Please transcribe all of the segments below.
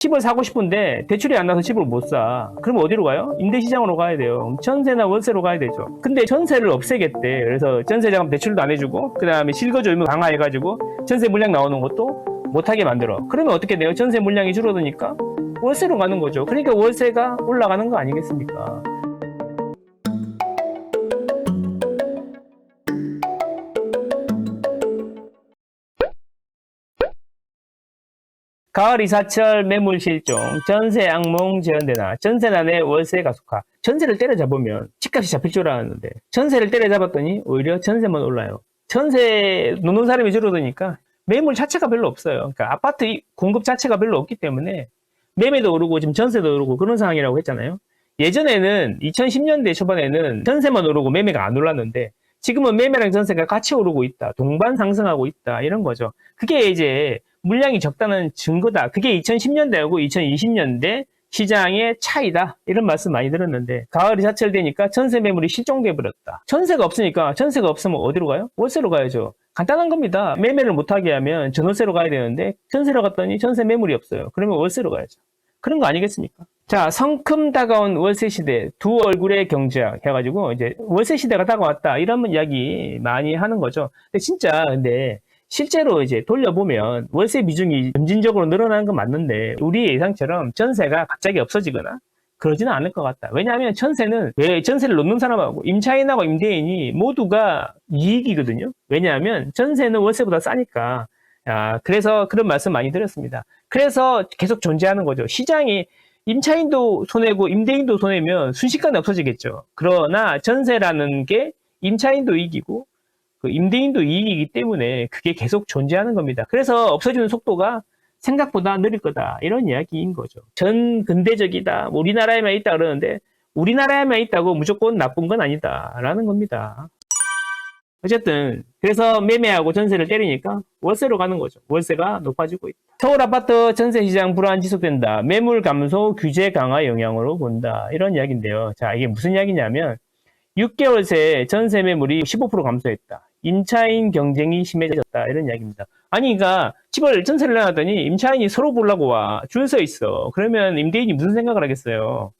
집을 사고 싶은데 대출이 안 나서 집을 못 사. 그러면 어디로 가요? 임대시장으로 가야 돼요. 전세나 월세로 가야 되죠. 근데 전세를 없애겠대. 그래서 전세자금 대출도 안 해주고, 그 다음에 실거주 의무 강화해가지고 전세 물량 나오는 것도 못하게 만들어. 그러면 어떻게 돼요? 전세 물량이 줄어드니까 월세로 가는 거죠. 그러니까 월세가 올라가는 거 아니겠습니까? 가을 이사철 매물 실종, 전세 악몽 재현되나, 전세난의 월세 가속화. 전세를 때려잡으면 집값이 잡힐 줄 알았는데, 전세를 때려잡았더니 오히려 전세만 올라요. 전세 놓는 사람이 줄어드니까 매물 자체가 별로 없어요. 그러니까 아파트 이- 공급 자체가 별로 없기 때문에 매매도 오르고 지금 전세도 오르고 그런 상황이라고 했잖아요. 예전에는 2010년대 초반에는 전세만 오르고 매매가 안 올랐는데 지금은 매매랑 전세가 같이 오르고 있다. 동반 상승하고 있다. 이런 거죠. 그게 이제 물량이 적다는 증거다. 그게 2010년대하고 2020년대 시장의 차이다. 이런 말씀 많이 들었는데 가을이 사철되니까 전세 매물이 실종돼 버렸다. 전세가 없으니까 전세가 없으면 어디로 가요? 월세로 가야죠. 간단한 겁니다. 매매를 못하게 하면 전월세로 가야 되는데 전세로 갔더니 전세 매물이 없어요. 그러면 월세로 가야죠. 그런 거 아니겠습니까? 자, 성큼 다가온 월세 시대, 두 얼굴의 경제학 해가지고 이제 월세 시대가 다가왔다 이런 이야기 많이 하는 거죠. 근데 진짜 근데 실제로 이제 돌려보면 월세 비중이 점진적으로 늘어나는 건 맞는데 우리 예상처럼 전세가 갑자기 없어지거나 그러지는 않을 것 같다. 왜냐하면 전세는 왜 전세를 놓는 사람하고 임차인하고 임대인이 모두가 이익이거든요. 왜냐하면 전세는 월세보다 싸니까. 아, 그래서 그런 말씀 많이 드렸습니다. 그래서 계속 존재하는 거죠. 시장이 임차인도 손해고 임대인도 손해면 순식간에 없어지겠죠. 그러나 전세라는 게 임차인도 이익이고 그 임대인도 이익이기 때문에 그게 계속 존재하는 겁니다. 그래서 없어지는 속도가 생각보다 느릴 거다. 이런 이야기인 거죠. 전 근대적이다. 뭐 우리나라에만 있다 그러는데 우리나라에만 있다고 무조건 나쁜 건 아니다라는 겁니다. 어쨌든 그래서 매매하고 전세를 때리니까 월세로 가는 거죠. 월세가 높아지고 있다. 서울 아파트 전세 시장 불안 지속된다. 매물 감소 규제 강화 영향으로 본다. 이런 이야기인데요. 자, 이게 무슨 이야기냐면 6개월 새 전세 매물이 15% 감소했다. 임차인 경쟁이 심해졌다. 이런 이야기입니다. 아니, 그러니까 집을 전세를 내놨더니 임차인이 서로 보려고 와. 줄 서 있어. 그러면 임대인이 무슨 생각을 하겠어요?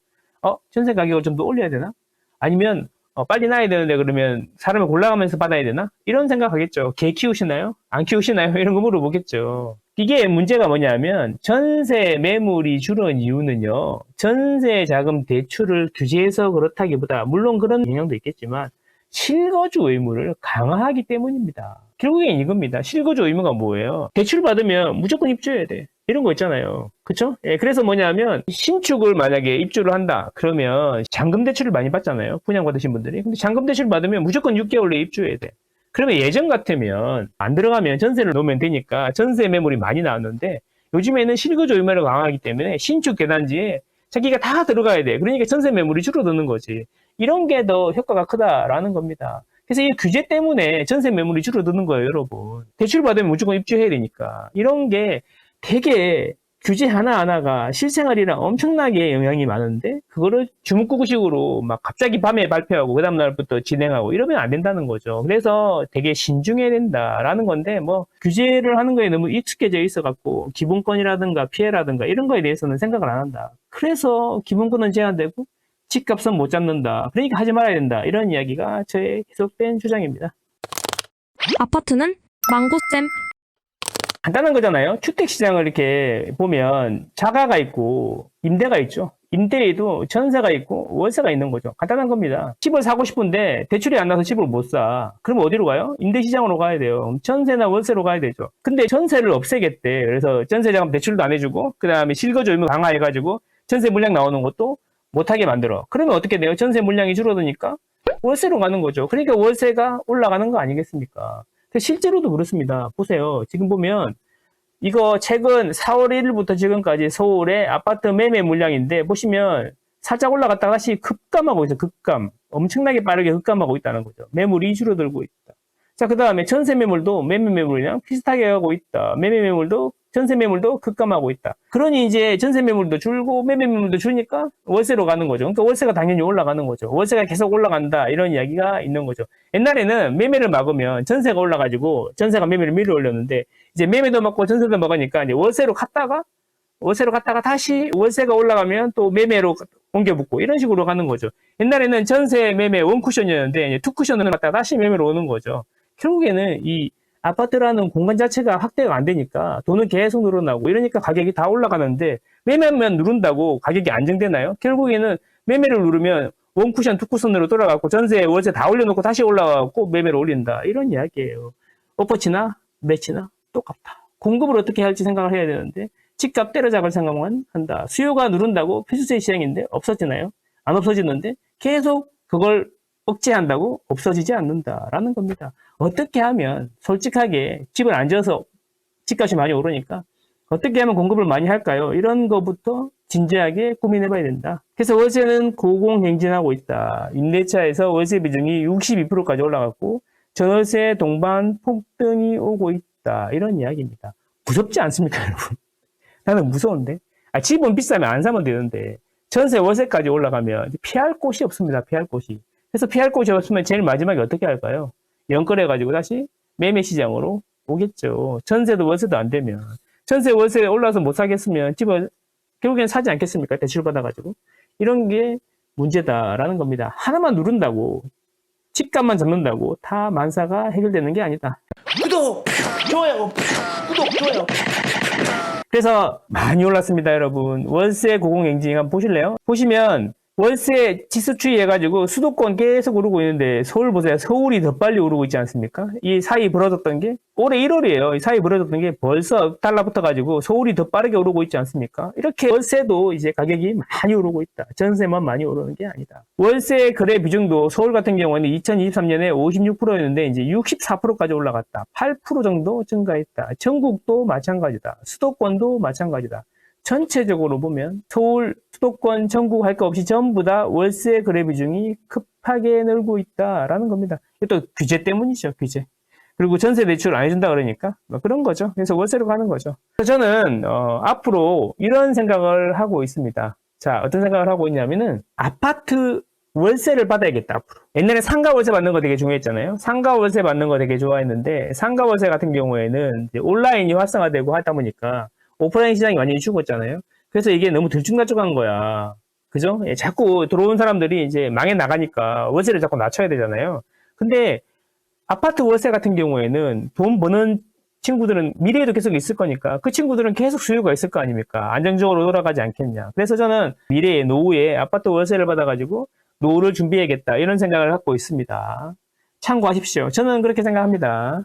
어, 전세 가격을 좀 더 올려야 되나? 아니면 어, 빨리 나야 되는데 그러면 사람을 골라가면서 받아야 되나? 이런 생각하겠죠. 개 키우시나요? 안 키우시나요? 이런 거 물어보겠죠. 이게 문제가 뭐냐면 전세 매물이 줄은 이유는요. 전세 자금 대출을 규제해서 그렇다기보다 물론 그런 영향도 있겠지만 실거주 의무를 강화하기 때문입니다. 결국엔 이겁니다. 실거주 의무가 뭐예요? 대출 받으면 무조건 입주해야 돼. 이런 거 있잖아요. 그쵸? 예, 그래서 뭐냐면, 신축을 만약에 입주를 한다. 그러면 잔금 대출을 많이 받잖아요. 분양 받으신 분들이. 근데 잔금 대출 받으면 무조건 6개월 내에 입주해야 돼. 그러면 예전 같으면 안 들어가면 전세를 놓으면 되니까 전세 매물이 많이 나왔는데 요즘에는 실거주 의무를 강화하기 때문에 신축 계단지에 자기가 다 들어가야 돼. 그러니까 전세 매물이 줄어드는 거지. 이런 게 더 효과가 크다라는 겁니다. 그래서 이 규제 때문에 전세 매물이 줄어드는 거예요, 여러분. 대출 받으면 무조건 입주해야 되니까. 이런 게 되게 규제 하나하나가 실생활이랑 엄청나게 영향이 많은데 그거를 주문구구식으로 막 갑자기 밤에 발표하고 그 다음 날부터 진행하고 이러면 안 된다는 거죠. 그래서 되게 신중해야 된다라는 건데 뭐 규제를 하는 거에 너무 익숙해져 있어 갖고 기본권이라든가 피해라든가 이런 거에 대해서는 생각을 안 한다. 그래서 기본권은 제한되고 집값은 못 잡는다. 그러니까 하지 말아야 된다. 이런 이야기가 저의 계속된 주장입니다. 아파트는 망고쌤 간단한 거잖아요. 주택 시장을 이렇게 보면 자가가 있고 임대가 있죠. 임대에도 전세가 있고 월세가 있는 거죠. 간단한 겁니다. 집을 사고 싶은데 대출이 안 나서 집을 못 사. 그럼 어디로 가요? 임대 시장으로 가야 돼요. 전세나 월세로 가야 되죠. 근데 전세를 없애겠대. 그래서 전세 자금 대출도 안 해주고 그 다음에 실거주 의무 강화해가지고 전세 물량 나오는 것도 못하게 만들어. 그러면 어떻게 돼요? 전세 물량이 줄어드니까 월세로 가는 거죠. 그러니까 월세가 올라가는 거 아니겠습니까? 실제로도 그렇습니다. 보세요. 지금 보면 이거 최근 4월 1일부터 지금까지 서울의 아파트 매매 물량인데 보시면 살짝 올라갔다가 다시 급감하고 있어요. 급감. 엄청나게 빠르게 급감하고 있다는 거죠. 매물이 줄어들고 있다. 자, 그 다음에 전세 매물도 매매 매물이랑 비슷하게 하고 있다. 매매 매물도 전세 매물도 급감하고 있다. 그러니 이제 전세 매물도 줄고 매매 매물도 줄니까 월세로 가는 거죠. 그러니까 월세가 당연히 올라가는 거죠. 월세가 계속 올라간다. 이런 이야기가 있는 거죠. 옛날에는 매매를 막으면 전세가 올라가지고 전세가 매매를 밀어 올렸는데 이제 매매도 막고 전세도 막으니까 이제 월세로 갔다가 월세로 갔다가 다시 월세가 올라가면 또 매매로 옮겨 붙고 이런 식으로 가는 거죠. 옛날에는 전세 매매 원쿠션이었는데 이제 투쿠션을 갔다가 다시 매매로 오는 거죠. 결국에는 이 아파트라는 공간 자체가 확대가 안 되니까 돈은 계속 늘어나고 이러니까 가격이 다 올라가는데 매매만 누른다고 가격이 안정되나요? 결국에는 매매를 누르면 원쿠션, 투쿠션으로 돌아가고 전세, 월세 다 올려놓고 다시 올라가고 매매를 올린다. 이런 이야기예요. 오퍼치나 매치나 똑같다. 공급을 어떻게 할지 생각을 해야 되는데 집값 때려잡을 생각만 한다. 수요가 누른다고 필수세 시장인데 없어지나요? 안 없어지는데 계속 그걸 억제한다고 없어지지 않는다라는 겁니다. 어떻게 하면 솔직하게 집을 안 지어서 집값이 많이 오르니까 어떻게 하면 공급을 많이 할까요? 이런 것부터 진지하게 고민해 봐야 된다. 그래서 월세는 고공행진하고 있다. 임대차에서 월세 비중이 62%까지 올라갔고 전월세 동반 폭등이 오고 있다. 이런 이야기입니다. 무섭지 않습니까, 여러분? 나는 무서운데. 아, 집은 비싸면 안 사면 되는데 전세 월세까지 올라가면 피할 곳이 없습니다. 피할 곳이. 그래서 피할 곳이 없으면 제일 마지막에 어떻게 할까요? 연끌해가지고 다시 매매 시장으로 오겠죠. 전세도 월세도 안 되면. 전세 월세 올라서 못 사겠으면 집을 결국엔 사지 않겠습니까? 대출 받아가지고. 이런 게 문제다라는 겁니다. 하나만 누른다고, 집값만 잡는다고 다 만사가 해결되는 게 아니다. 구독, 좋아요, 구독, 좋아요. 그래서 많이 올랐습니다, 여러분. 월세 고공행진 한번 보실래요? 보시면 월세 지수추이 해가지고 수도권 계속 오르고 있는데 서울 보세요. 서울이 더 빨리 오르고 있지 않습니까? 이 사이 벌어졌던 게 올해 1월이에요. 이 사이 벌어졌던 게 벌써 달라붙어가지고 서울이 더 빠르게 오르고 있지 않습니까? 이렇게 월세도 이제 가격이 많이 오르고 있다. 전세만 많이 오르는 게 아니다. 월세 거래 비중도 서울 같은 경우에는 2023년에 56%였는데 이제 64%까지 올라갔다. 8% 정도 증가했다. 전국도 마찬가지다. 수도권도 마찬가지다. 전체적으로 보면 서울, 수도권, 전국 할거 없이 전부 다 월세 거래 비중이 급하게 늘고 있다라는 겁니다. 또 규제 때문이죠, 규제. 그리고 전세 대출 안 해준다 그러니까 뭐 그런 거죠. 그래서 월세로 가는 거죠. 저는 어, 앞으로 이런 생각을 하고 있습니다. 자, 어떤 생각을 하고 있냐면은 아파트 월세를 받아야겠다 앞으로. 옛날에 상가 월세 받는 거 되게 중요했잖아요. 상가 월세 받는 거 되게 좋아했는데 상가 월세 같은 경우에는 온라인이 활성화되고 하다 보니까 오프라인 시장이 완전히 죽었잖아요. 그래서 이게 너무 들쭉날쭉한 거야. 그죠? 예, 자꾸 들어온 사람들이 이제 망해 나가니까 월세를 자꾸 낮춰야 되잖아요. 근데 아파트 월세 같은 경우에는 돈 버는 친구들은 미래에도 계속 있을 거니까 그 친구들은 계속 수요가 있을 거 아닙니까? 안정적으로 돌아가지 않겠냐. 그래서 저는 미래에 노후에 아파트 월세를 받아가지고 노후를 준비해야겠다. 이런 생각을 갖고 있습니다. 참고하십시오. 저는 그렇게 생각합니다.